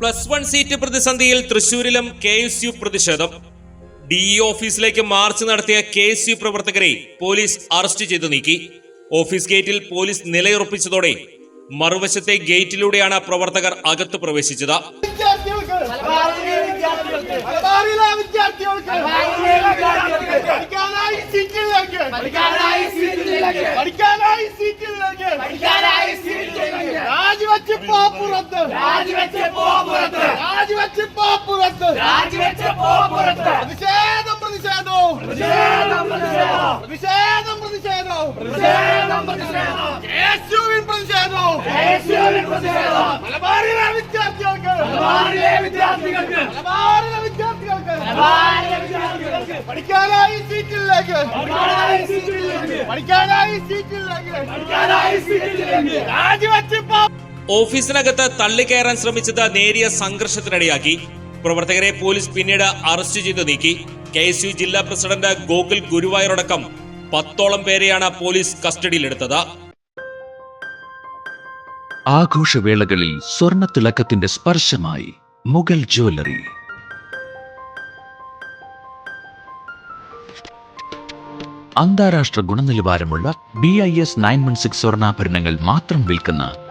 Plus one seat പ്രതിസന്ധിയിൽ തൃശൂരിലും K S U പ്രതിഷേധം. ഡി ഓഫീസിലേക്ക് മാർച്ച് നടത്തിയ കെ എസ് യു പ്രവർത്തകരെ പോലീസ് അറസ്റ്റ് ചെയ്തു നീക്കി. ഓഫീസ് ഗേറ്റിൽ പോലീസ് നിലയുറപ്പിച്ചതോടെ മറുവശത്തെ ഗേറ്റിലൂടെയാണ് പ്രവർത്തകർ അകത്ത് പ്രവേശിച്ചത്. വിദ്യാർത്ഥികൾക്ക് രാജിവെച്ച് പോ പുറത്ത് രാജിവെച്ച് പോ പുറത്ത് രാജിവെച്ച് പോ പുറത്ത് രാജിവെച്ച് പോ പുറത്ത് പ്രതിഷേധം. പ്രതിഷേധവും പ്രതിഷേധം. പ്രതിഷേധം പ്രതിഷേധം. പ്രതിഷേധവും പ്രതിഷേധം പ്രതിഷേധം. യേശുവിൻ പ്രതിഷേധവും യേശുവിൻ പ്രതിഷേധം. മലബാറിലെ വിദ്യാർത്ഥികൾക്ക്. മലബാറിലെ വിദ്യാർത്ഥികൾക്ക്. മലബാറിലെ വിദ്യാർത്ഥികൾക്ക്. മലബാറിലെ വിദ്യാർത്ഥികൾക്ക്. പഠിക്കാനായി സീറ്റിലേക്ക്. പഠിക്കാനായി സീറ്റിലേക്ക്. പഠിക്കാനായി സീറ്റിലേക്ക്. പഠിക്കാനായി സീറ്റിലേക്ക്. രാജിവെച്ച് ഓഫീസിനകത്ത് തള്ളിക്കയറാൻ ശ്രമിച്ചത് നേരിയ സംഘർഷത്തിനിടയാക്കി. പ്രവർത്തകരെ പോലീസ് പിന്നീട് അറസ്റ്റ് ചെയ്തു നീക്കി. കെ എസ് യു ജില്ലാ പ്രസിഡന്റ് ഗോകുൽ ഗുരുവായൂരടക്കം പത്തോളം പേരെയാണ് പോലീസ് കസ്റ്റഡിയിലെടുത്തത്. ആഘോഷവേളകളിൽ സ്വർണത്തിളക്കത്തിന്റെ സ്പർശമായി മുഗൾ ജ്വല്ലറി. അന്താരാഷ്ട്ര ഗുണനിലവാരമുള്ള B I S nine one six സ്വർണാഭരണങ്ങൾ മാത്രം വിൽക്കുന്ന